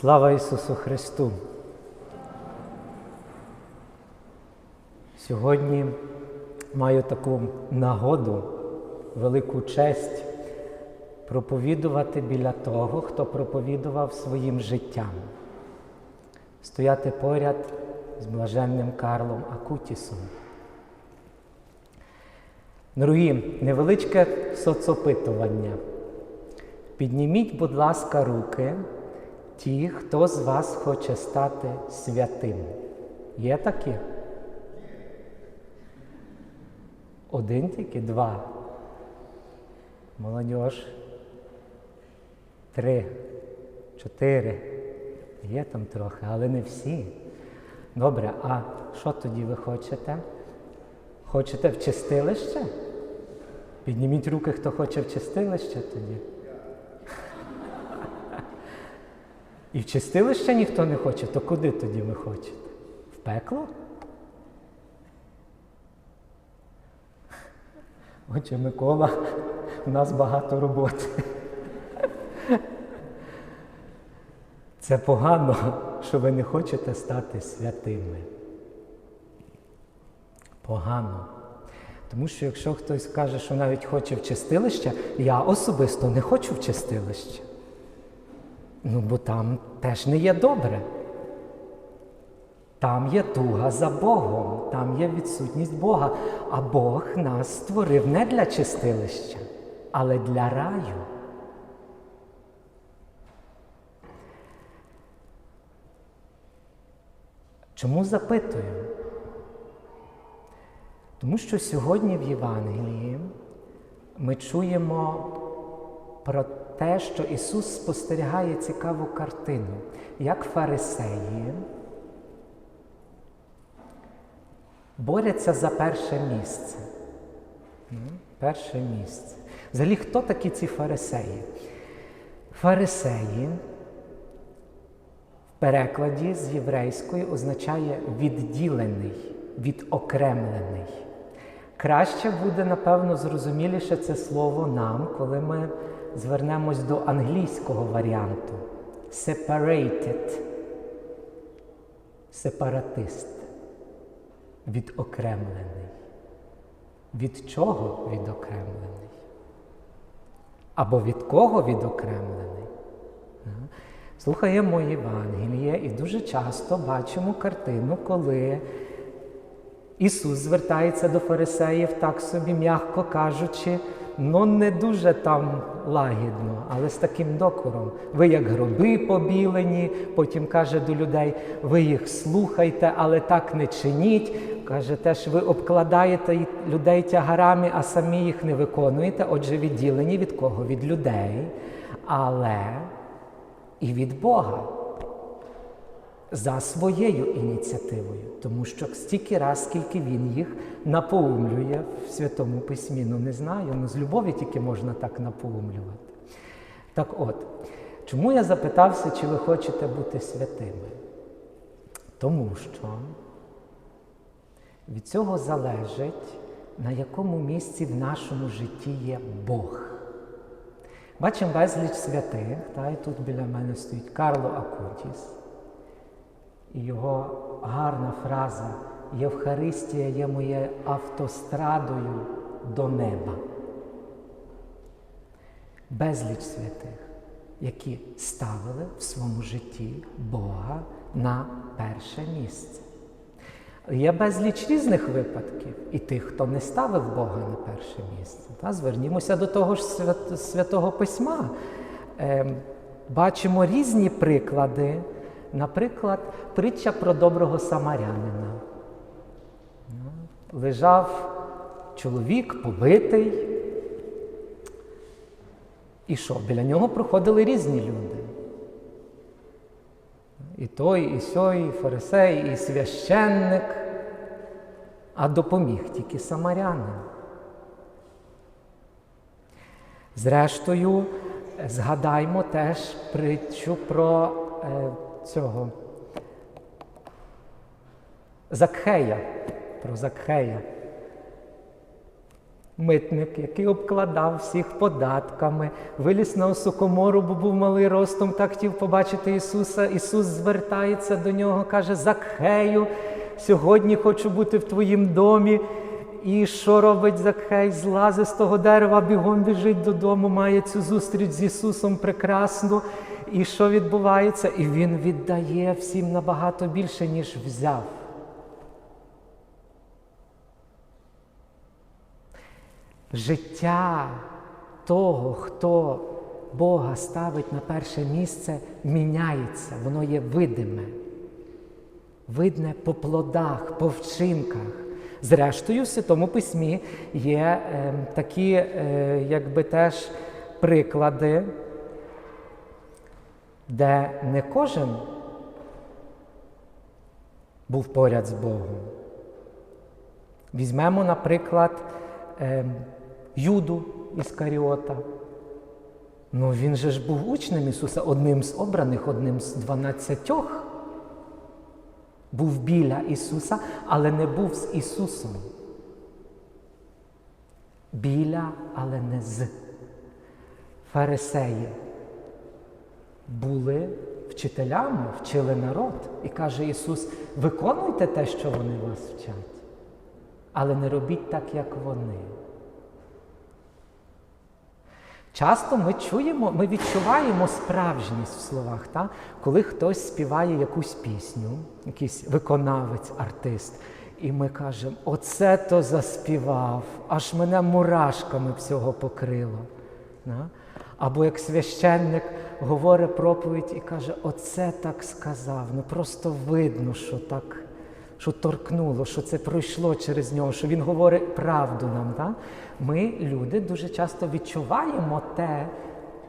Слава Ісусу Христу! Сьогодні маю таку нагоду, велику честь проповідувати біля того, хто проповідував своїм життям, стояти поряд з блаженним Карлом Акутісом. Дорогі, невеличке соцопитування. Підніміть, будь ласка, руки ті, хто з вас хоче стати святим. Є такі? Один тільки два. Молодіж. Три, чотири. Є там трохи, але не всі. Добре, а що тоді ви хочете? Хочете в чистилище? Підніміть руки, хто хоче в чистилище тоді. І в чистилище ніхто не хоче, то куди тоді ви хочете? В пекло? Отже, Микола, у нас багато роботи. Це погано, що ви не хочете стати святими. Погано. Тому що якщо хтось каже, що навіть хоче в чистилище, я особисто не хочу в чистилище. Ну, бо там теж не є добре. Там є туга за Богом, там є відсутність Бога. А Бог нас створив не для чистилища, але для раю. Чому запитую? Тому що сьогодні в Євангелії ми чуємо про те, що Ісус спостерігає цікаву картину, як фарисеї борються за перше місце. Перше місце. Взагалі, хто такі ці фарисеї? Фарисеї в перекладі з єврейської означає відділений, відокремлений. Краще буде, напевно, зрозуміліше це слово нам, коли ми звернемось до англійського варіанту. Separated. Сепаратист. Відокремлений. Від чого відокремлений? Або від кого відокремлений? Слухаємо Євангеліє і дуже часто бачимо картину, коли Ісус звертається до фарисеїв, так собі, м'яко кажучи, ну не дуже там лагідно, але з таким докором. Ви як гроби побілені, потім каже до людей, ви їх слухайте, але так не чиніть. Каже, теж ви обкладаєте людей тягарами, а самі їх не виконуєте. Отже, відділені від кого? Від людей, але і від Бога за своєю ініціативою, тому що стільки раз, скільки він їх напоумлює в Святому Письмі, ну не знаю, ну з любові тільки можна так напоумлювати. Так от, чому я запитався, чи ви хочете бути святими? Тому що від цього залежить, на якому місці в нашому житті є Бог. Бачимо безліч святих, та, і тут біля мене стоїть Карло Акутіс. Його гарна фраза Євхаристія є моєю автострадою до неба. Безліч святих, які ставили в своєму житті Бога на перше місце. Є безліч різних випадків і тих, хто не ставив Бога на перше місце. Та, Звернімося до того ж Святого Письма. Е, бачимо різні приклади. Наприклад, притча про доброго самарянина. Лежав чоловік побитий. І що? Біля нього проходили різні люди. І той, і сьой, і фарисей, і священник, а допоміг тільки самарянин. Зрештою, згадаймо теж притчу про е, цього Закхея, про Закхея. Митник, який обкладав всіх податками, виліз на осокомору, бо був малий ростом, так хотів побачити Ісуса. Ісус звертається до нього, каже: Закхею, сьогодні хочу бути в твоїм домі. І що робить Закхей? Злазить з того дерева, бігом біжить додому, має цю зустріч з Ісусом прекрасну. І що відбувається? І Він віддає всім набагато більше, ніж взяв. Життя того, хто Бога ставить на перше місце, міняється, воно є видиме, видне по плодах, по вчинках. Зрештою, в Святому Письмі є е, такі, е, якби теж приклади, де не кожен був поряд з Богом. Візьмемо, наприклад, е, Юду Іскаріота. Ну, він же ж був учнем Ісуса, одним з обраних, одним з дванадцятьох. Був біля Ісуса, але не був з Ісусом. Біля, але не з. Фарисеї були вчителями, вчили народ. І каже Ісус: виконуйте те, що вони вас вчать, але не робіть так, як вони. Часто ми чуємо, ми відчуваємо справжність в словах, та? коли хтось співає якусь пісню, якийсь виконавець, артист, і ми кажемо, оце то заспівав, аж мене мурашками всього покрило. Да? Або як священник говорить проповідь і каже, оце так сказав. Ну просто видно, що так, що торкнуло, що це пройшло через нього, що він говорить правду нам. Да? Ми, люди, дуже часто відчуваємо те,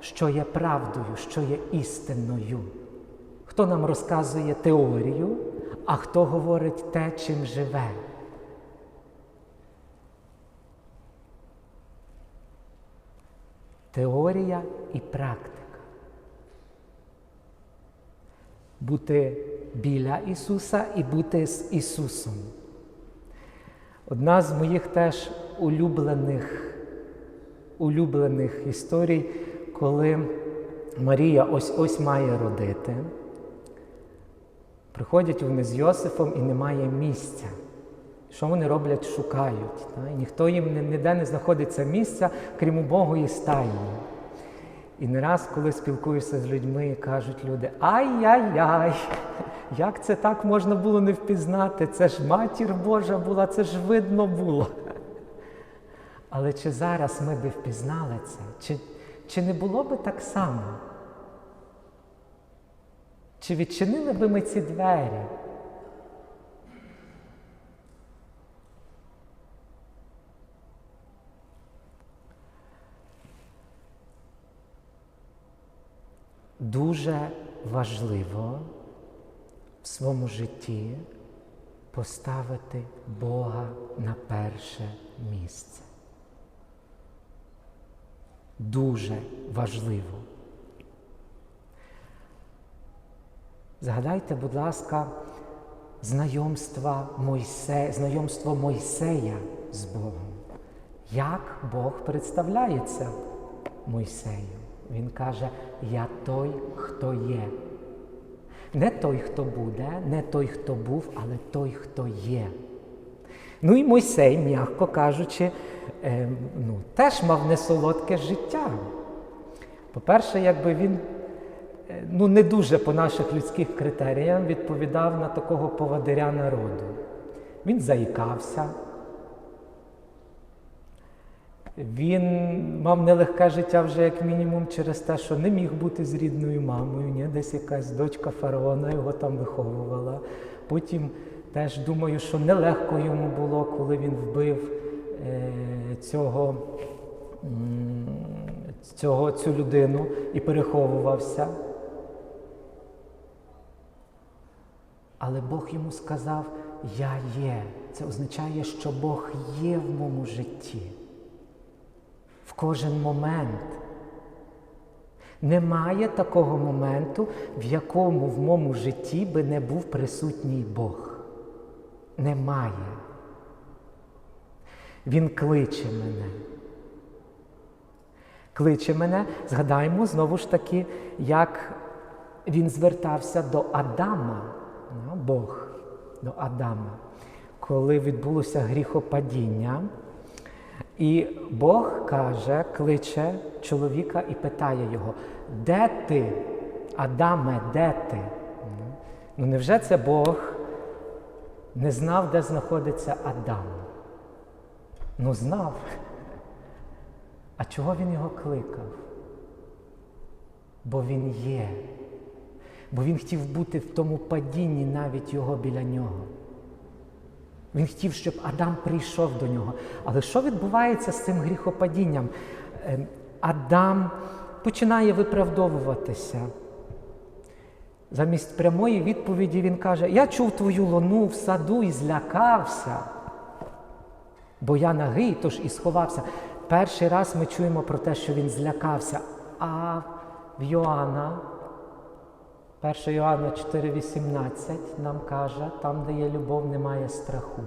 що є правдою, що є істинною. Хто нам розказує теорію, а хто говорить те, чим живе. Теорія і практика. Бути біля Ісуса і бути з Ісусом. Одна з моїх теж улюблених, улюблених історій, коли Марія ось ось має родити. Приходять вони з Йосифом і немає місця. Що вони роблять? Шукають. Та? І ніхто їм ніде не знаходиться місця, крім убогої стайні. І не раз, коли спілкуєшся з людьми, кажуть люди, ай-яй-яй, як це так можна було не впізнати? Це ж матір Божа була, це ж видно було. Але чи зараз ми би впізнали це? Чи, Чи не було би так само? Чи відчинили би ми ці двері? Дуже важливо в своєму житті поставити Бога на перше місце. Дуже важливо. Згадайте, будь ласка, знайомства Мойсе... знайомство Мойсея з Богом. Як Бог представляється Мойсею? Він каже, я той, хто є. Не той, хто буде, не той, хто був, але той, хто є. Ну і Мойсей, м'яко кажучи, е, ну, теж мав несолодке життя. По-перше, якби він е, ну, не дуже по наших людських критеріям відповідав на такого повадиря народу. Він заїкався. Він мав нелегке життя вже як мінімум через те, що не міг бути з рідною мамою, ні? десь якась дочка фараона його там виховувала. Потім теж думаю, що нелегко йому було, коли він вбив е, цього, цього, цю людину і переховувався. Але Бог йому сказав, Я є. Це означає, що Бог є в моєму житті в кожен момент. Немає такого моменту, в якому в моєму житті би не був присутній Бог. Немає. Він кличе мене. Кличе мене, згадаємо знову ж таки, як він звертався до Адама, ну, Бог до Адама, коли відбулося гріхопадіння. І Бог каже, кличе чоловіка і питає його, де ти, Адаме, де ти? Ну, невже це Бог не знав, де знаходиться Адам? Ну, знав. А чого він його кликав? Бо він є. Бо він хотів бути в тому падінні навіть його біля нього. Він хотів, щоб Адам прийшов до нього. Але що відбувається з цим гріхопадінням? Ем, Адам починає виправдовуватися. Замість прямої відповіді він каже: Я чув твою луну в саду і злякався, бо я нагий, тож і сховався. Перший раз ми чуємо про те, що він злякався. А в Йоанна, 1 Йоанна 4,18 нам каже, там, де є любов, немає страху.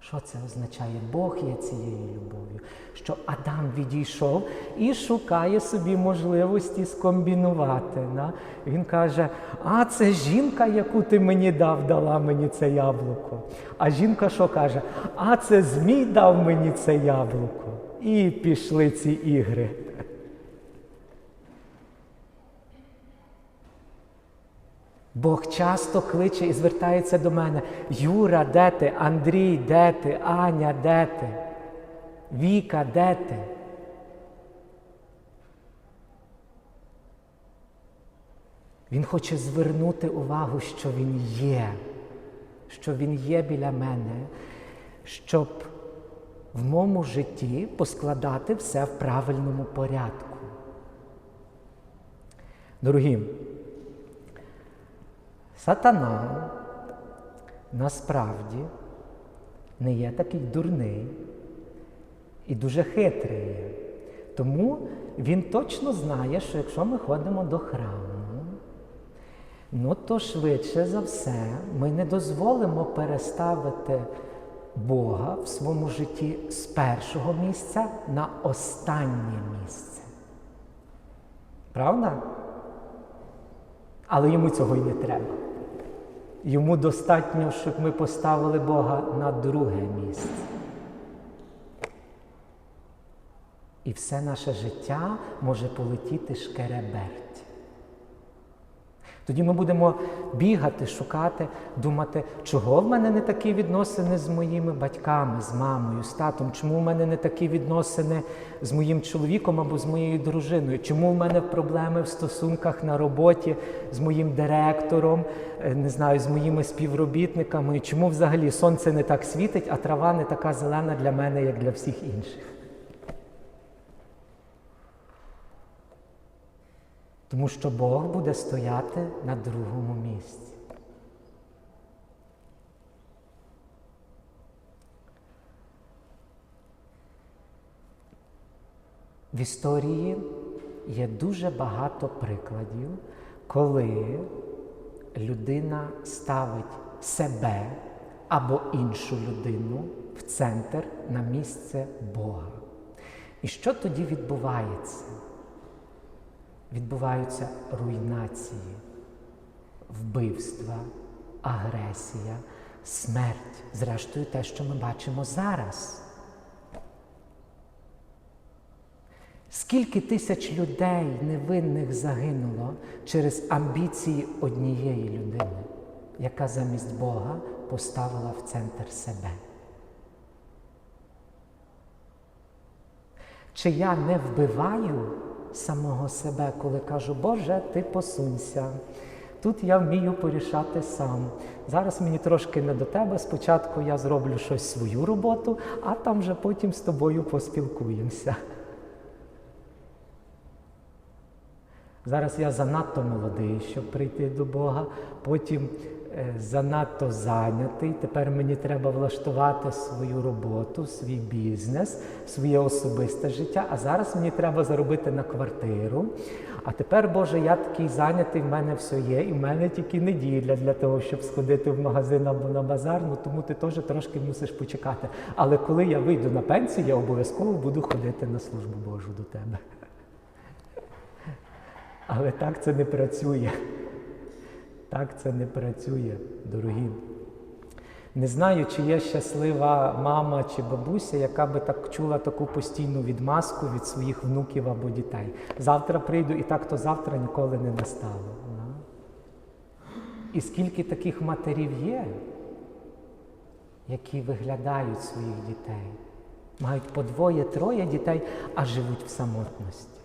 Що це означає? Бог є цією любов'ю, що Адам відійшов і шукає собі можливості скомбінувати. Да? Він каже: а це жінка, яку ти мені дав, дала мені це яблуко. А жінка що каже? А це Змій дав мені це яблуко. І пішли ці ігри. Бог часто кличе і звертається до мене. Юра, де ти? Андрій, де ти? Аня, де ти? Віка, де ти? Він хоче звернути увагу, що він є, що він є біля мене, щоб в моєму житті поскладати все в правильному порядку. Дорогі, Сатана насправді не є такий дурний і дуже хитрий. Тому він точно знає, що якщо ми ходимо до храму, ну то швидше за все ми не дозволимо переставити Бога в своєму житті з першого місця на останнє місце. Правда? Але йому цього й не треба. Йому достатньо, щоб ми поставили Бога на друге місце. І все наше життя може полетіти шкереберть. Тоді ми будемо бігати, шукати, думати, чого в мене не такі відносини з моїми батьками, з мамою, з татом, чому в мене не такі відносини з моїм чоловіком або з моєю дружиною, чому в мене проблеми в стосунках на роботі з моїм директором, е, не знаю, з моїми співробітниками, чому взагалі сонце не так світить, а трава не така зелена для мене, як для всіх інших. Тому що Бог буде стояти на другому місці. В історії є дуже багато прикладів, коли людина ставить себе або іншу людину в центр на місце Бога. І що тоді відбувається? Відбуваються руйнації, вбивства, агресія, смерть, зрештою, те, що ми бачимо зараз. Скільки тисяч людей невинних загинуло через амбіції однієї людини, яка замість Бога поставила в центр себе? Чи я не вбиваю самого себе, коли кажу, Боже, ти посунься. Тут я вмію порішати сам. Зараз мені трошки не до тебе. Спочатку я зроблю щось свою роботу, а там вже потім з тобою поспілкуємося. Зараз я занадто молодий, щоб прийти до Бога, потім занадто зайнятий. Тепер мені треба влаштувати свою роботу, свій бізнес, своє особисте життя. А зараз мені треба заробити на квартиру. А тепер, Боже, я такий зайнятий, в мене все є, і в мене тільки неділя для того, щоб сходити в магазин або на базар, ну тому ти теж трошки мусиш почекати. Але коли я вийду на пенсію, я обов'язково буду ходити на службу Божу до тебе. Але так це не працює. Так це не працює, дорогі. Не знаю, чи є щаслива мама чи бабуся, яка би так чула таку постійну відмазку від своїх внуків або дітей. Завтра прийду і так то завтра ніколи не настало. І скільки таких матерів є, які виглядають своїх дітей, мають по двоє-троє дітей, а живуть в самотності.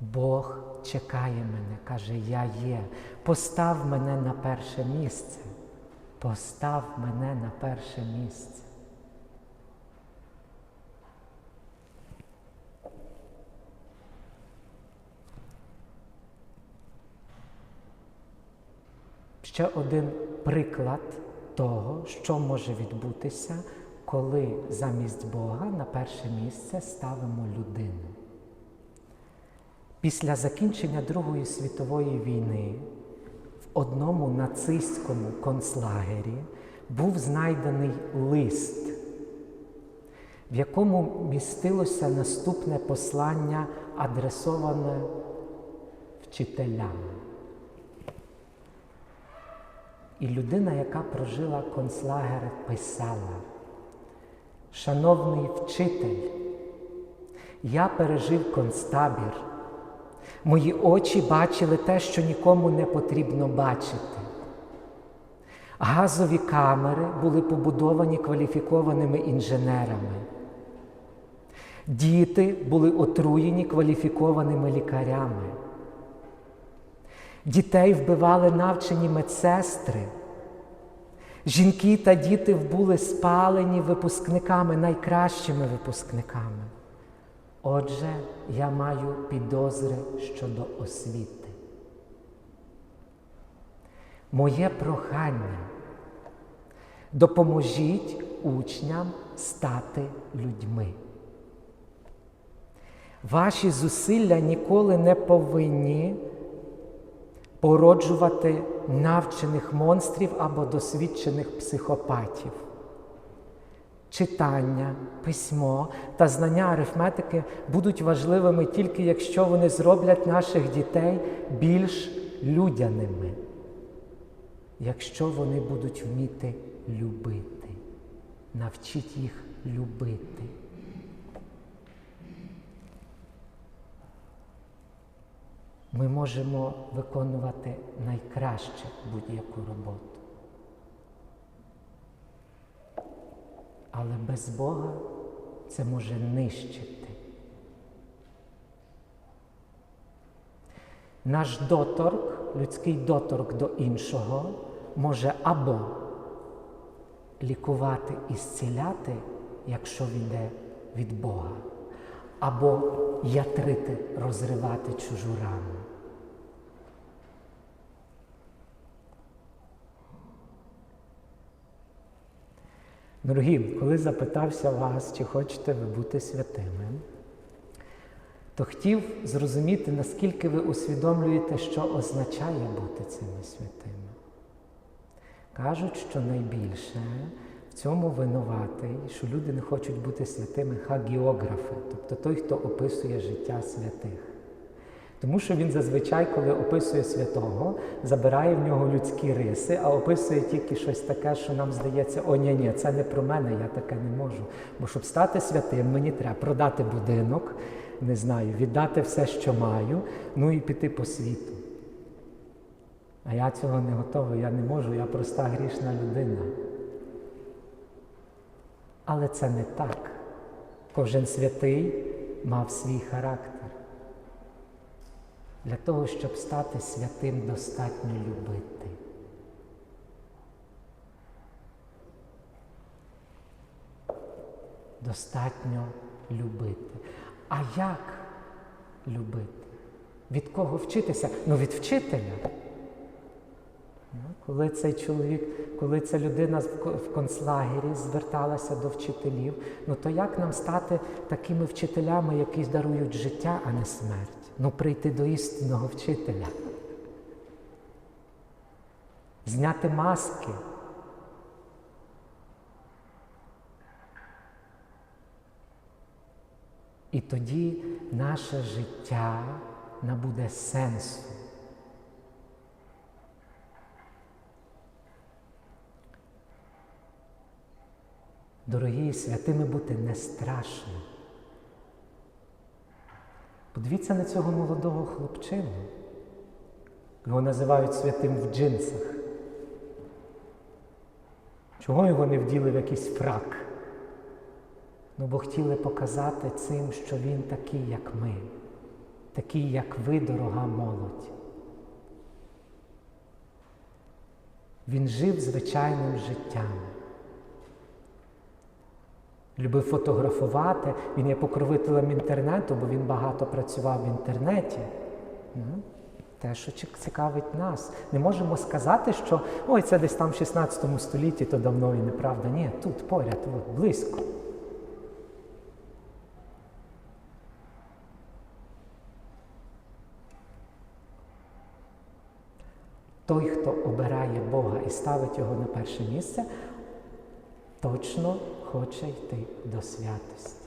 Бог чекає мене, каже, я є. Постав мене на перше місце. Постав мене на перше місце. Ще один приклад того, що може відбутися, коли замість Бога на перше місце ставимо людину. Після закінчення Другої світової війни в одному нацистському концлагері був знайдений лист, в якому містилося наступне послання, адресоване вчителям. І людина, яка прожила концлагер, писала, Шановний вчитель, я пережив концтабір. Мої очі бачили те, що нікому не потрібно бачити. Газові камери були побудовані кваліфікованими інженерами. Діти були отруєні кваліфікованими лікарями. Дітей вбивали навчені медсестри. Жінки та діти були спалені випускниками, найкращими випускниками. Отже, я маю підозри щодо освіти. Моє прохання допоможіть учням стати людьми. Ваші зусилля ніколи не повинні породжувати навчених монстрів або досвідчених психопатів. Читання, письмо та знання арифметики будуть важливими тільки якщо вони зроблять наших дітей більш людяними, якщо вони будуть вміти любити, навчіть їх любити. Ми можемо виконувати найкраще будь-яку роботу. Але без Бога це може нищити. Наш доторк, людський доторк до іншого, може або лікувати і зціляти, якщо йде від Бога, або ятрити, розривати чужу рану. Дорогі, коли запитався вас, чи хочете ви бути святими, то хотів зрозуміти, наскільки ви усвідомлюєте, що означає бути цими святими. Кажуть, що найбільше в цьому винуватий, що люди не хочуть бути святими хагіографи, тобто той, хто описує життя святих. Тому що він зазвичай, коли описує святого, забирає в нього людські риси, а описує тільки щось таке, що нам здається, о, ні, ні, це не про мене, я таке не можу. Бо щоб стати святим, мені треба продати будинок, не знаю, віддати все, що маю, ну і піти по світу. А я цього не готовий, я не можу, я проста грішна людина. Але це не так. Кожен святий мав свій характер. Для того, щоб стати святим, достатньо любити. Достатньо любити. А як любити. Від кого вчитися? Ну від вчителя. Ну, Коли цей чоловік, коли ця людина в концлагері зверталася до вчителів, ну то як нам стати такими вчителями, які дарують життя, а не смерть? Ну прийти до істинного вчителя. Зняти маски. І тоді наше життя набуде сенсу. Дорогі святими бути не страшно. Подивіться на цього молодого хлопчину. Його називають святим в джинсах. Чого його не вділи в якийсь фрак? Ну, бо хотіли показати цим, що він такий, як ми, такий, як ви, дорога молодь. Він жив звичайним життям. Любив фотографувати, він є покровителем інтернету, бо він багато працював в інтернеті. Ну, Те, що цікавить нас. Не можемо сказати, що ой, це десь там в 16 столітті, то давно і неправда. Ні, тут поряд, от, близько. Той, хто обирає Бога і ставить його на перше місце, точно хоче йти до святості.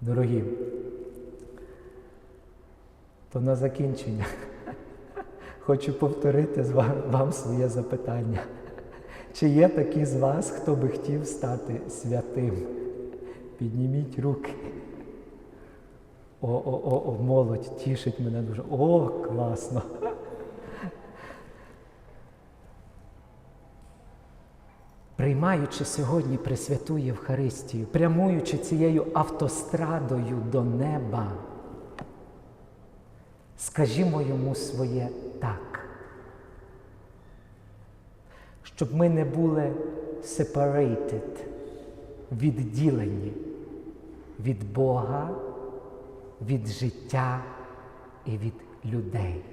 Дорогі, то на закінчення хочу повторити вам своє запитання. Чи є такі з вас, хто би хотів стати святим? Підніміть руки. О, о, о, о, молодь тішить мене дуже. О, класно. Приймаючи сьогодні Пресвяту Євхаристію, прямуючи цією автострадою до неба, скажімо йому своє так, щоб ми не були separated, відділені від Бога, від життя і від людей.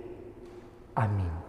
Амінь.